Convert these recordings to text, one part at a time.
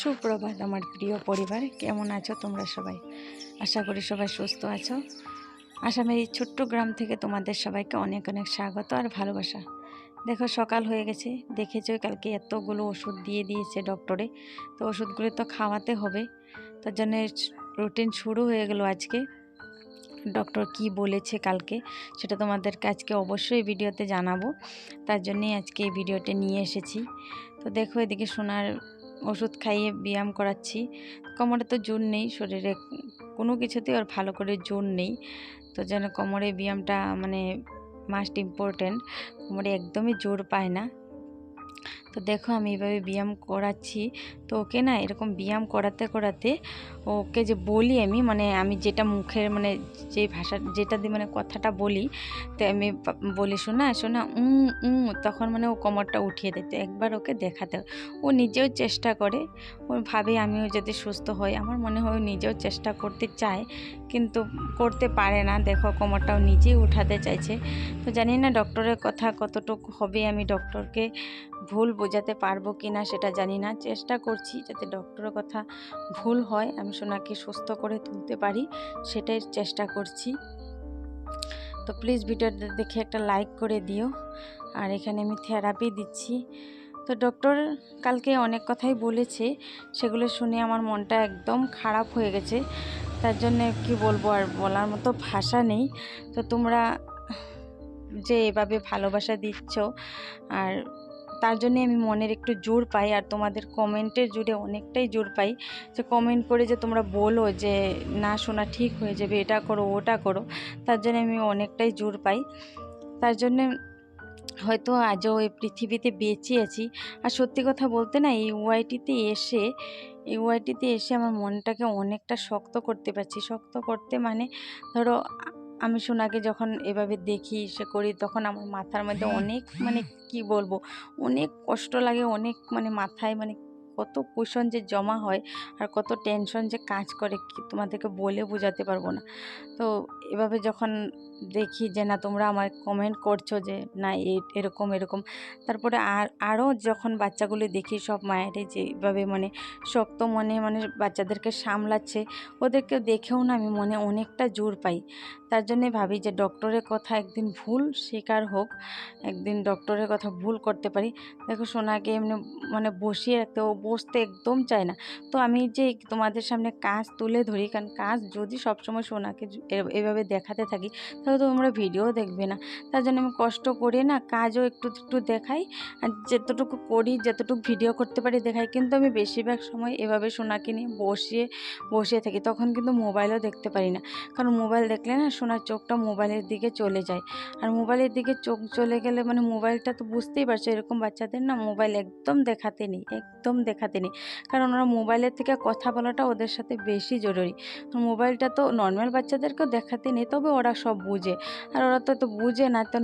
সুপ্রভাত আমার প্রিয় পরিবার, কেমন আছো তোমরা সবাই? আশা করি সবাই সুস্থ আছো। আসামের এই ছোট্ট গ্রাম থেকে তোমাদের সবাইকে অনেক অনেক স্বাগত আর ভালোবাসা। দেখো, সকাল হয়ে গেছে। দেখেছ, কালকে এতগুলো ওষুধ দিয়ে দিয়েছে ডক্টরে। তো ওষুধগুলো তো খাওয়াতে হবে। তার জন্য রুটিন শুরু হয়ে গেল আজকে। ডক্টর কি বলেছে কালকে, সেটা তোমাদেরকে আজকে অবশ্যই ভিডিওতে জানাব। তার জন্যই আজকে এই ভিডিওটা নিয়ে এসেছি। তো দেখো, এদিকে সোনার ওষুধ খাইয়ে ব্যায়াম করাচ্ছি। কোমরে তো জোর নেই, শরীরে কোনো কিছুতেই ওর ভালো করে জোর নেই। তো যেন কোমরে ব্যায়ামটা মানে মাস্ট ইম্পর্টেন্ট কোমরে একদমই জোর পায় না। তো দেখো আমি এভাবে ব্যায়াম করাচ্ছি। তো ওকে না এরকম ব্যায়াম করাতে করাতে ওকে যে বলি আমি মানে আমি যেটা মুখের মানে যে ভাষা, যেটা দিয়ে মানে কথাটা বলি, তো আমি বলি শোনা শোনা উম উম, তখন মানে ও কোমরটা উঠিয়ে দিতে একবার ওকে দেখাতে। ও নিজেও চেষ্টা করে, ও ভাবে আমিও যদি সুস্থ হই। আমার মনে হয় নিজেও চেষ্টা করতে চায়, কিন্তু করতে পারে না। দেখো কোমরটাও নিজেই উঠাতে চাইছে। তো জানি না ডক্টরের কথা কতটুকু হবে। আমি ডক্টরকে ভুল বোঝাতে পারব কি না সেটা জানি না। চেষ্টা করছি যাতে ডক্টরের কথা ভুল হয়, আমি সোনাকে সুস্থ করে তুলতে পারি, সেটাই চেষ্টা করছি। তো প্লিজ ভিডিওটা দেখে একটা লাইক করে দিও। আর এখানে আমি থেরাপি দিচ্ছি। তো ডক্টর কালকে অনেক কথাই বলেছে, সেগুলো শুনে আমার মনটা একদম খারাপ হয়ে গেছে। তার জন্য কি বলব আর বলার মতো ভাষা নেই। তো তোমরা যে এভাবে ভালোবাসা দিচ্ছ, আর তার জন্যে আমি মনের একটু জোর পাই আর তোমাদের কমেন্টের জুড়ে অনেকটাই জোর পাই। যে কমেন্ট করে যে তোমরা বলো যে, না শোনা ঠিক হয়ে যাবে, এটা করো, ওটা করো। তার জন্য আমি অনেকটাই জোর পাই। তার জন্যে হয়তো আজও এই পৃথিবীতে বেঁচে আছি। আর সত্যি কথা বলতে না, এই ওয়াইটিতে এসে, এই ওয়াইটিতে এসে আমার মনটাকে অনেকটা শক্ত করতে পারছি। শক্ত করতে মানে ধরো আমি সোনাকে যখন এভাবে দেখি সে করি তখন আমার মাথার মধ্যে অনেক মানে কি বলব অনেক কষ্ট লাগে অনেক মানে মাথায় মানে কত কুশন যে জমা হয় আর কত টেনশন যে কাজ করে কি তোমাদেরকে বলে বোঝাতে পারব না। তো এভাবে যখন দেখি যে, না, তোমরা আমার কমেন্ট করছ যে, না এরকম এরকম। তারপরে আর, আরও যখন বাচ্চাগুলি দেখি সব মায়েরাই যেভাবে মানে শক্ত মনে মানে বাচ্চাদেরকে সামলাচ্ছে ওদেরকে দেখেও না আমি মনে অনেকটা জোর পাই। তার জন্যে ভাবি যে, ডক্টরের কথা একদিন ভুল স্বীকার হোক, একদিন ডক্টরের কথা ভুল করতে পারি। দেখো, সোনাকে এমনি মানে বসিয়ে রাখতে, ও বসতে একদম চায় না। তো আমি যে, তোমাদের সামনে কাজ তুলে ধরি, কারণ কাজ যদি সবসময় সোনাকে এভাবে দেখাতে থাকি, তাহলে তোমরা ভিডিও দেখবে না। তার জন্য আমি কষ্ট করে না কাজও একটু একটু দেখাই, আর যতটুকু করি, যতটুকু ভিডিও করতে পারি দেখাই, কিন্তু আমি বেশিরভাগ সময় এভাবে সোনাকে নিয়ে বসিয়ে বসিয়ে থাকি, তখন কিন্তু মোবাইলও দেখতে পারি না। কারণ মোবাইল দেখলে না সোনার চোখটা মোবাইলের দিকে চলে যায়। আর মোবাইলের দিকে চোখ চলে গেলে মানে মোবাইলটা তো বুঝতেই পারছ, এরকম বাচ্চাদের না মোবাইল একদম দেখাতে নেই, একদম দেখাতে নেই। কারণ ওরা মোবাইলের থেকে কথা বলাটা ওদের সাথে বেশি জরুরি। মোবাইলটা তো নর্মাল বাচ্চাদেরকেও দেখাতে নেই, তবে ওরা সব বুঝে। আর ওরা তো তো বুঝে না তো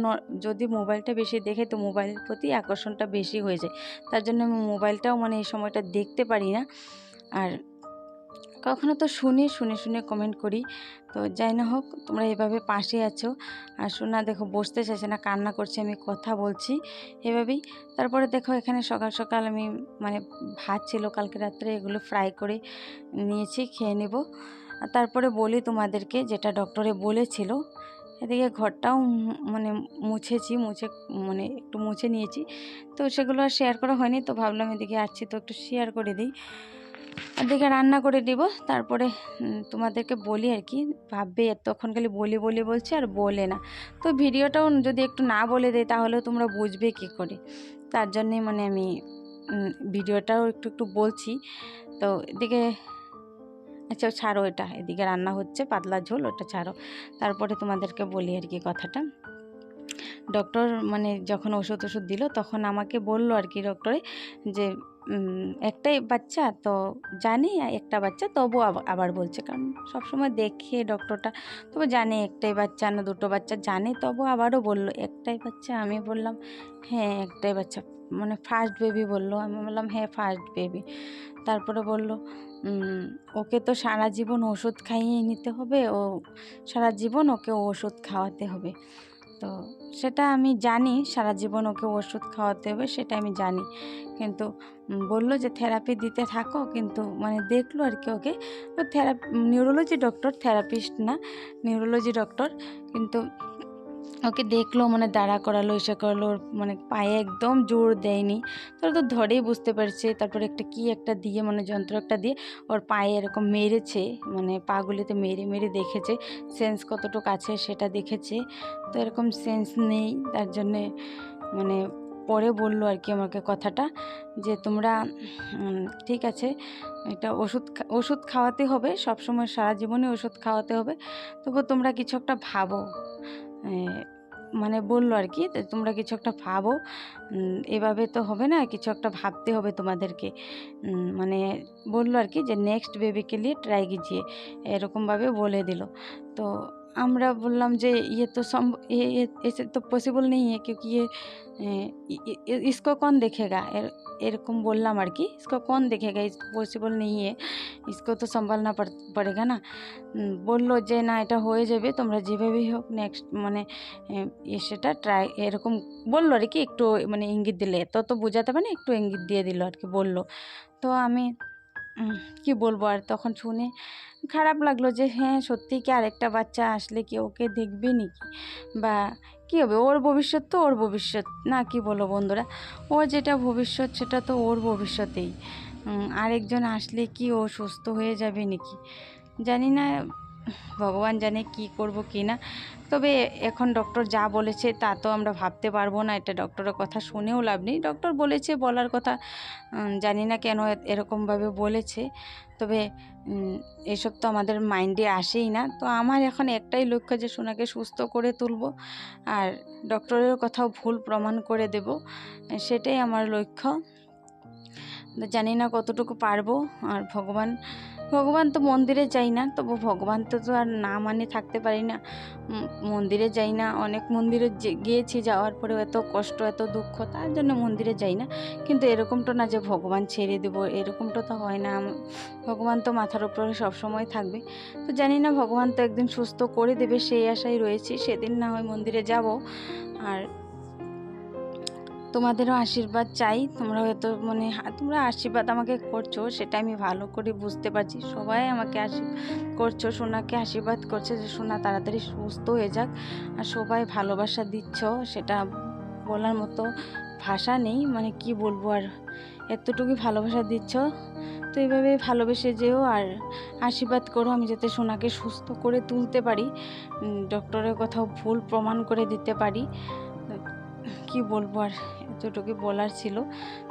যদি মোবাইলটা বেশি দেখে, তো মোবাইলের প্রতি আকর্ষণটা বেশি হয়ে যায়। তার জন্য আমি মোবাইলটাও মানে এই সময়টা দেখতে পারি না। আর কখনো তো শুনি, শুনে শুনে কমেন্ট করি। তো যাই না হোক, তোমরা এভাবে পাশে আছো। আর শোনা দেখো, বসতে চাইছে না, কান্না করছে, আমি কথা বলছি এভাবেই। তারপরে দেখো, এখানে সকাল সকাল আমি মানে ভাত ছিল, কালকে রাত্রে এগুলো ফ্রাই করে নিয়েছি, খেয়ে নেব। তারপরে বলি তোমাদেরকে যেটা ডক্টরে বলেছিল, এদিকে ঘরটাও মানে মুছেছি, মুছে মানে একটু মুছে নিয়েছি। তো সেগুলো আর শেয়ার করা হয়নি, তো ভাবলাম এদিকে আসছি, তো একটু শেয়ার করে দিই। এদিকে রান্না করে দিব, তারপরে তোমাদেরকে বলি আর কি, ভাববে এতক্ষণ খালি বলি বলি বলছে আর বলে না। তো ভিডিওটাও যদি একটু না বলে দেয় তাহলেও তোমরা বুঝবে কি করে। তার জন্যে মানে আমি ভিডিওটাও একটু একটু বলছি। তো এদিকে আচ্ছা ছাড়ো এটা। এদিকে রান্না হচ্ছে, পাতলা ঝোল, ওটা ছাড়ো। তারপরে তোমাদেরকে বলি আর কি কথাটা। ডক্টর মানে যখন ওষুধ ওষুধ দিল, তখন আমাকে বলল আর কি ডক্টরে যে একটাই বাচ্চা তো জানি একটা বাচ্চা তবু আব- আবার বলছে। কারণ সবসময় দেখে ডক্টরটা, তবু জানে একটাই বাচ্চা না দুটো বাচ্চা, জানে, তবু আবারও বলল, একটাই বাচ্চা আমি বললাম হ্যাঁ একটাই বাচ্চা। মানে ফার্স্ট বেবি বলল। আমি বললাম হ্যাঁ ফার্স্ট বেবি তারপরে বলল ওকে তো সারা জীবন ওষুধ খাইয়ে নিতে হবে। ও, সারা জীবন ওকে ওষুধ খাওয়াতে হবে। তো সেটা আমি জানি, সারা জীবন ওকে ওষুধ খাওয়াতে হবে সেটা আমি জানি। কিন্তু বলল যে থেরাপি দিতে থাকো। কিন্তু মানে দেখল আর কি ওকে। থেরাপি নিউরোলজি ডক্টর থেরাপিস্ট না নিউরোলজি ডক্টর কিন্তু ওকে দেখল মানে দাঁড়া করালো এসে করালো মানে পায়ে একদম জোর দেয়নি। তোরা তো ধরেই বুঝতে পারছে, তারপর একটা কি একটা দিয়ে মানে যন্ত্র একটা দিয়ে ওর পায়ে এরকম মেরেছে মানে পাগুলিতে মেরে মেরে দেখেছে, সেন্স কতটুকু আছে সেটা দেখেছে। তো এরকম সেন্স নেই, তার জন্যে মানে পরে বলল আর কি আমাকে কথাটা, যে তোমরা ঠিক আছে, এটা ওষুধ ওষুধ খাওয়াতে হবে সব সময় সারা জীবনে ওষুধ খাওয়াতে হবে তবু তোমরা কিছু একটা ভাবো। মানে বলল আর কি তোমরা কিছু একটা ভাবো। এভাবে তো হবে না, কিছু একটা ভাবতে হবে তোমাদেরকে। মানে বলল আর কি যে নেক্সট বেবিকে নিয়ে ট্রাই গিজিয়ে এরকমভাবে বলে দিল। তো আমরা বললাম যে ये तो सम ये ये ऐसे तो पॉसिबल नहीं है क्योंकि ये এ, इ- इ- इसको कौन देखेगा এর- এরকম বললাম আর কি इसको कौन देखेगा इस पॉसिबल नहीं है इसको तो संभालना पड़ पड़ेगा ना উম, বললো যে না এটা হয়ে যাবে তোমরা যেভাবেই হোক নেক্সট মানে এ, এ সেটা ট্রাই এরকম বললো আর কি একটু মানে ইঙ্গিত দিলে এত তো বোঝাতে পারে না, একটু ইঙ্গিত দিয়ে দিল আর কি বললো তো আমি উম, কি বলব আর তখন শুনে খারাপ লাগল যে হ্যাঁ সত্যি কি আরেকটা বাচ্চা আসলে কি ওকে দেখবে নাকি? বা কী হবে, ওর ভবিষ্যৎ তো ওর ভবিষ্যৎ, না কি বলো বন্ধুরা? ওর যেটা ভবিষ্যৎ সেটা তো ওর ভবিষ্যতেই। আরেকজন আসলে কি ও সুস্থ হয়ে যাবে নাকি? জানি না ভগবান জানে কি করব, কি না। তবে এখন ডক্টর যা বলেছে তা তো আমরা ভাবতে পারব না, এটা ডক্টরের কথা শুনেও লাভ নেই। ডক্টর বলেছে, বলার কথা জানি না কেন এরকমভাবে বলেছে। তবে এসব তো আমাদের মাইন্ডে আসেই না। তো আমার এখন একটাই লক্ষ্য যে সোনাকে সুস্থ করে তুলব আর ডক্টরের কথাও ভুল প্রমাণ করে দেব, সেটাই আমার লক্ষ্য। জানি না কতটুকু পারব আর ভগবান ভগবান তো মন্দিরে যাই না, তবু ভগবান তো তো আর না মানে থাকতে পারি না। মন্দিরে যাই না, অনেক মন্দিরে গিয়েছি যাওয়ার পরেও এত কষ্ট, এত দুঃখ, তার জন্য মন্দিরে যাই না। কিন্তু এরকমটা না যে ভগবান ছেড়ে দেবো, এরকমটা তো হয় না। ভগবান তো মাথার উপরে সবসময় থাকবে। তো জানি না, ভগবান তো একদিন সুস্থ করে দেবে, সেই আশায় রয়েছি। সেদিন না হয় মন্দিরে যাব। আর তোমাদেরও আশীর্বাদ চাই। তোমরা হয়তো মানে তোমরা আশীর্বাদ আমাকে করছ, সেটা আমি ভালো করে বুঝতে পারছি। সবাই আমাকে আশীর্বাদ করছ, সোনাকে আশীর্বাদ করছে যে, সোনা, তাড়াতাড়ি সুস্থ হয়ে যাক। আর সবাই ভালোবাসা দিচ্ছ, সেটা বলার মতো ভাষা নেই। মানে কি বলব আর, এতটুকুই ভালোবাসা দিচ্ছ। তো এইভাবে ভালোবেসে যেও আর আশীর্বাদ করো, আমি যাতে সোনাকে সুস্থ করে তুলতে পারি। ডক্টরের কথাও ভুল প্রমাণ করে দিতে পারি। কি বলব আর? এতটুকু বলার ছিল।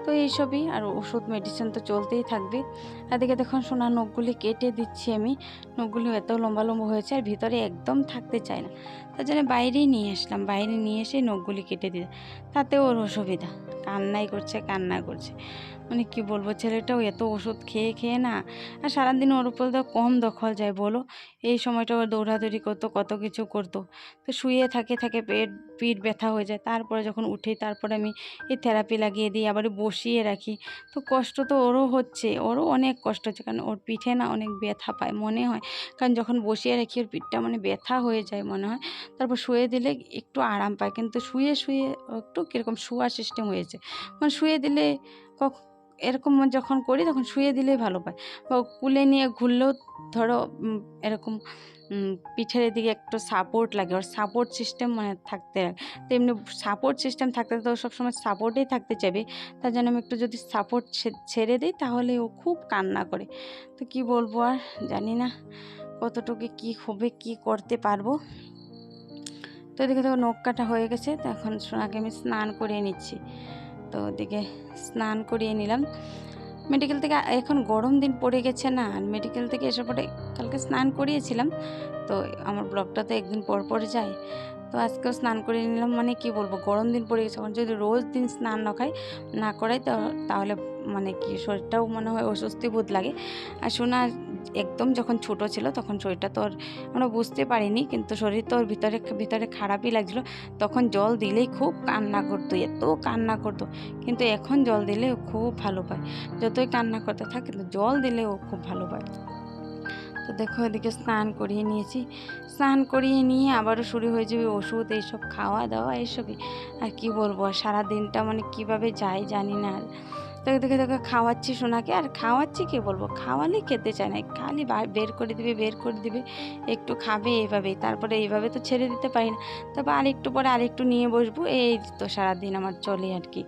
তো এইসবই আর ওষুধ মেডিসিন তো চলতেই থাকবে। এদিকে দেখুন সোনার নখগুলি কেটে দিচ্ছি আমি। নখগুলি এত লম্বা লম্বা হয়েছে আর ভিতরে একদম থাকতে চায় না। তার জন্য বাইরেই নিয়ে আসলাম। বাইরে নিয়ে এসে নখগুলি কেটে দিলাম। তাতে ওর অসুবিধা। কান্নাই করছে, কান্না করছে। মানে কি বলব, ছেলেটাও এত ওষুধ খেয়ে খেয়ে না। আর সারাদিন ওর উপর তো কম দখল যায়, বলো? এই সময়টা ওর দৌড়াদৌড়ি করতো, কত কিছু করতো। তো শুয়ে থাকে থাকে পেট, পিঠ ব্যথা হয়ে যায়। তারপরে যখন উঠে, তারপরে আমি এই থেরাপি লাগিয়ে দিই আবার বসিয়ে রাখি। তো কষ্ট তো ওরও হচ্ছে, ওরও অনেক কষ্ট হচ্ছে, কারণ ওর পিঠে না অনেক ব্যথা পায় মনে হয়। কারণ যখন বসিয়ে রাখি, ওর পিঠটা মানে ব্যথা হয়ে যায় মনে হয়। তারপর শুয়ে দিলে একটু আরাম পায়, কিন্তু শুয়ে শুয়ে একটু কীরকম শোয়া সিস্টেম হয়েছে। মানে শুয়ে দিলে কখ এরকম যখন করি তখন শুয়ে দিলেই ভালো পায়। বা কুলে নিয়ে ঘুরলেও ধরো এরকম পিঠের এদিকে একটু সাপোর্ট লাগে। ওর সাপোর্ট সিস্টেম মানে থাকতে তো এমনি সাপোর্ট সিস্টেম থাকতে তো সবসময় সাপোর্টেই থাকতে চাইবে। তার জন্য আমি একটু যদি সাপোর্ট ছেড়ে দিই, তাহলে ও খুব কান্না করে। তো কি বলব আর, জানি না কতটুকু কি হবে, কি করতে পারব। তো এদিকে তো নখ কাটা হয়ে গেছে। তো এখন সোনাকে আমি স্নান করিয়ে নিচ্ছি। তো ওদিকে স্নান করিয়ে নিলাম। মেডিকেল থেকে এখন গরম দিন পড়ে গেছে না, আর মেডিকেল থেকে এসে পরে কালকে স্নান করিয়েছিলাম, তো আমার ব্লগটা তো একদিন পর পর যায়। তো আজকেও স্নান করে নিলাম মানে কি বলব, গরম দিন পড়ে গেছে। এখন যদি রোজ দিন স্নান না খাই, না করাই তাহলে মানে কি শরীরটাও মনে হয় অস্বস্তি বোধ লাগে। আর সোনা একদম যখন ছোট ছিল তখন শরীরটা তো ওর আমরা বুঝতে পারিনি, কিন্তু শরীর তোর ভিতরে ভিতরে খারাপই লাগছিল। তখন জল দিলেই খুব কান্না করতো, এত কান্না করতো। কিন্তু এখন জল দিলে ও খুব ভালো পায়। যতই কান্না করতে থাকে, কিন্তু জল দিলে ও খুব ভালো পায়। তো তো দেখো এদিকে স্নান করিয়ে নিয়েছি। স্নান করিয়ে নিয়ে আবারও শুরু হয়ে যাবে ওষুধ, এইসব খাওয়া দাওয়া, এইসবই। আর কি বলব, আর সারা দিনটা মানে কীভাবে যায় জানি না আর। তো দেখে দেখে খাওয়াচ্ছি সোনাকে। আর খাওয়াচ্ছি কি বলব? খাওয়ালেই খেতে চায় না। খালি বের করে দিবে, বের করে দিবে। একটু খাবে এইভাবেই। তারপরে এইভাবে তো ছেড়ে দিতে পারি না। তারপর আরেকটু পরে আরেকটু নিয়ে বসবো। এই তো সারাদিন আমার চলে আর কি।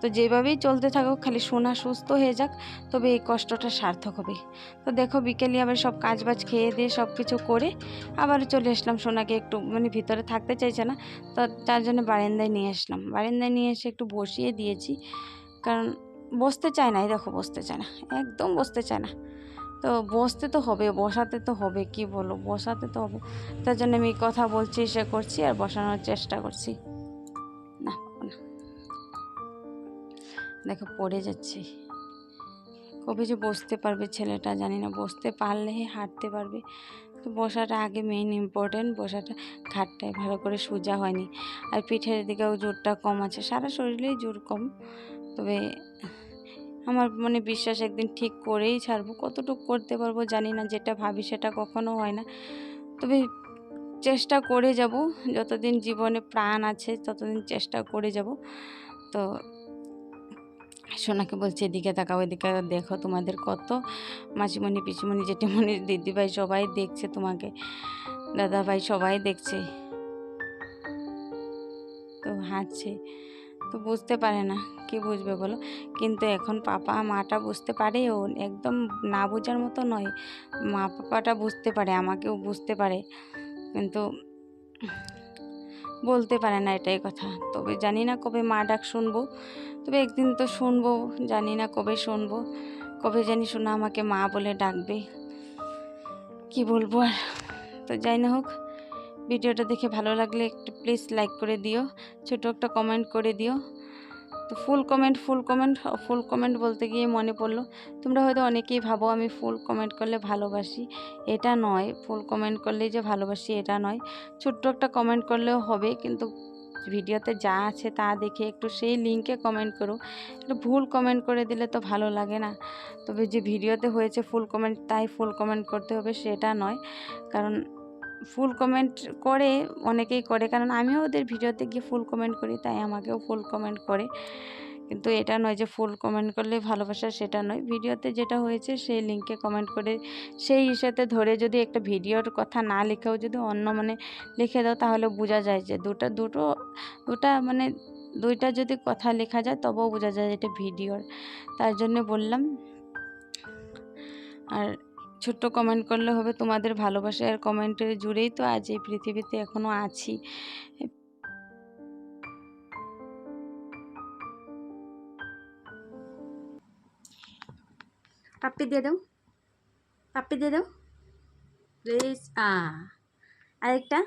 তো যেভাবেই চলতে থাকুক, খালি সোনা সুস্থ হয়ে যাক। তবে এই কষ্টটা সার্থক হবে। তো দেখো, বিকেলে আবার সব কাজ বাজ খেয়ে দিয়ে সব কিছু করে আবার চলে আসলাম সোনাকে একটু মানে ভিতরে থাকতে চাইছে না। তো তার জন্য বারান্দায় নিয়ে আসলাম। বারান্দায় নিয়ে এসে একটু বসিয়ে দিয়েছি। কারণ বসতে চায় না, এই দেখো বসতে চায় না, একদম বসতে চায় না। তো বসতে তো হবে, বসাতে তো হবে, কি বলো বসাতে তো হবে। তার জন্য আমি কথা বলছি সে করছি আর বসানোর চেষ্টা করছি। না দেখো, পড়ে যাচ্ছে। কবে যে বসতে পারবে ছেলেটা জানি না, বসতে পারলে হাঁটতে পারবে। তো বসাটা আগে মেইন ইম্পর্টেন্ট বসাটা ঘাটটায় ভালো করে সোজা হয়নি। আর পিঠের দিকেও জোরটা কম আছে, সারা শরীরেই জোর কম। তবে আমার মানে বিশ্বাস একদিন ঠিক করেই ছাড়বো। কতটুকু করতে পারব জানি না, যেটা ভাবি সেটা কখনো হয় না। তবে চেষ্টা করে যাব, যতদিন জীবনে প্রাণ আছে ততদিন চেষ্টা করে যাব। তো সোনাকে বলছে, এদিকে তাকাও, এদিকে দেখো তোমাদের কত মাসিমণি, পিসিমণি, জেঠিমণি, দিদিভাই সবাই দেখছে তোমাকে। দাদাভাই সবাই দেখছে। তো হাসছে তো বুঝতে পারে না, কি বুঝবে বলো? কিন্তু এখন পাপা মাটা বুঝতে পারে, ও একদম না বোঝার মতো নয়। মা পাপাটা বুঝতে পারে, আমাকেও বুঝতে পারে। কিন্তু বলতে পারে না এটাই কথা। তবে জানি না কবে মা ডাক শুনব। তবে একদিন তো শুনব, জানি না কবে শুনব। কবে জানি শোনা আমাকে মা বলে ডাকবে। কি বলব আর? তো যাই না হোক। ভিডিওটা দেখে ভালো লাগলে একটু প্লিজ লাইক করে দিও, ছোটো একটা কমেন্ট করে দিও। তো full comment full comment full comment বলতে গিয়ে মনে পড়ল, তোমরা হয়তো অনেকেই ভাবো আমি ফুল কমেন্ট করলে ভালোবাসি, এটা নয়। ফুল কমেন্ট করলেই যে ভালোবাসি, এটা নয়। ছোট্ট একটা কমেন্ট করলেও হবে, কিন্তু ভিডিওতে যা আছে তা দেখে একটু সেই লিঙ্কে কমেন্ট করো। একটু ভুল কমেন্ট করে দিলে তো ভালো লাগে না। তবে যে ভিডিওতে হয়েছে ফুল কমেন্ট তাই ফুল কমেন্ট করতে হবে, সেটা নয়। কারণ ফুল কমেন্ট করে অনেকেই করে, কারণ আমিও ওদের ভিডিওতে গিয়ে ফুল কমেন্ট করি, তাই আমাকেও ফুল কমেন্ট করে। কিন্তু এটা নয় যে ফুল কমেন্ট করলে ভালোবাসা সেটা নয়। ভিডিওতে যেটা হয়েছে, সেই লিঙ্কে কমেন্ট করে, সেই ইস্যুতে ধরে যদি একটা ভিডিওর কথা না লিখেও যদি অন্য মানে লিখে দাও, তাহলে বোঝা যায় যে দুটো দুটো, দুটা মানে দুইটা যদি কথা লেখা যায়, তবেও বোঝা যায় এটা ভিডিওর তার জন্য বললাম। আর ছোট্ট কমেন্ট করলে হবে তোমাদের ভালোবাসা আর কমেন্টের জুড়েই তো আজ এই পৃথিবীতে এখনও আছি। পাপ্পি দিয়ে দাও। পাপ্পি দিয়ে দাও। প্লিজ আ, আরেকটা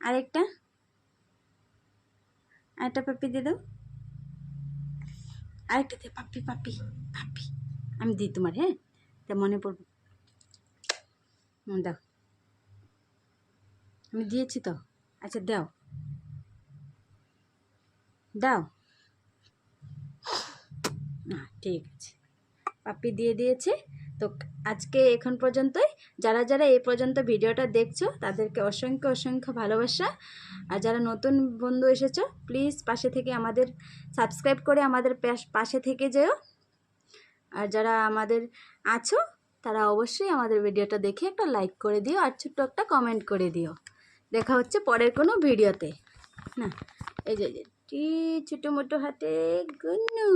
আরেকটা আরেকটা পাপ্পি দিয়ে দাও। আরেকটা দে পাপ্পি পাপ্পি পাপ্পি, আমি দিই তোমার হ্যাঁ? তা মনে পড়বে। দাও। আমি দিয়েছি তো। আচ্ছা দাও। দাও। না, ঠিক আছে। পাপ্পি দিয়ে দিয়েছে। তো আজকে এখন পর্যন্তই। যারা যারা এই পর্যন্ত ভিডিওটা দেখছ, তাদেরকে অসংখ্য অসংখ্য ভালোবাসা। আর যারা নতুন বন্ধু এসেছ, প্লিজ পাশে থেকে আমাদের, সাবস্ক্রাইব করে আমাদের পাশে থেকে যেও। আর যারা আমাদের আছো তারা অবশ্যই আমাদের ভিডিওটা দেখে একটা লাইক করে দিও আর ছোট্ট একটা কমেন্ট করে দিও। দেখা হচ্ছে পরের কোনো ভিডিওতে। না, এই যে ছোটো মোটো হাতে গুন্নু